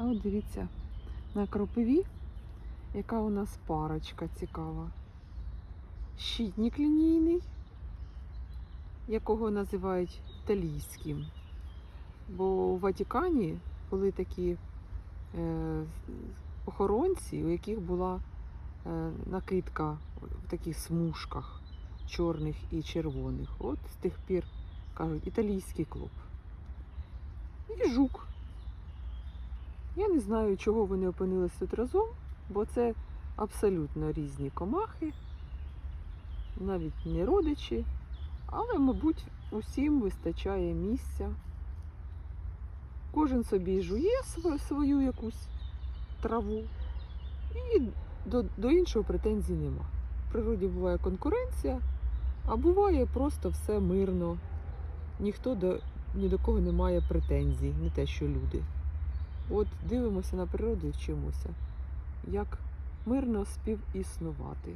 А от дивіться, на кропиві, яка у нас парочка цікава. Щитник лінійний, якого називають італійським. Бо у Ватикані були такі е, охоронці, у яких була е, накидка в таких смужках чорних і червоних. От з тих пір кажуть італійський клуб. І жук. Я не знаю, чого вони опинились тут разом, бо це абсолютно різні комахи, навіть не родичі, але, мабуть, усім вистачає місця. Кожен собі жує свою якусь траву, і до, до іншого претензій нема. В природі буває конкуренція, а буває просто все мирно. Ніхто до, ні до кого не має претензій, не те, що люди. От дивимося на природу і вчимося, як мирно співіснувати.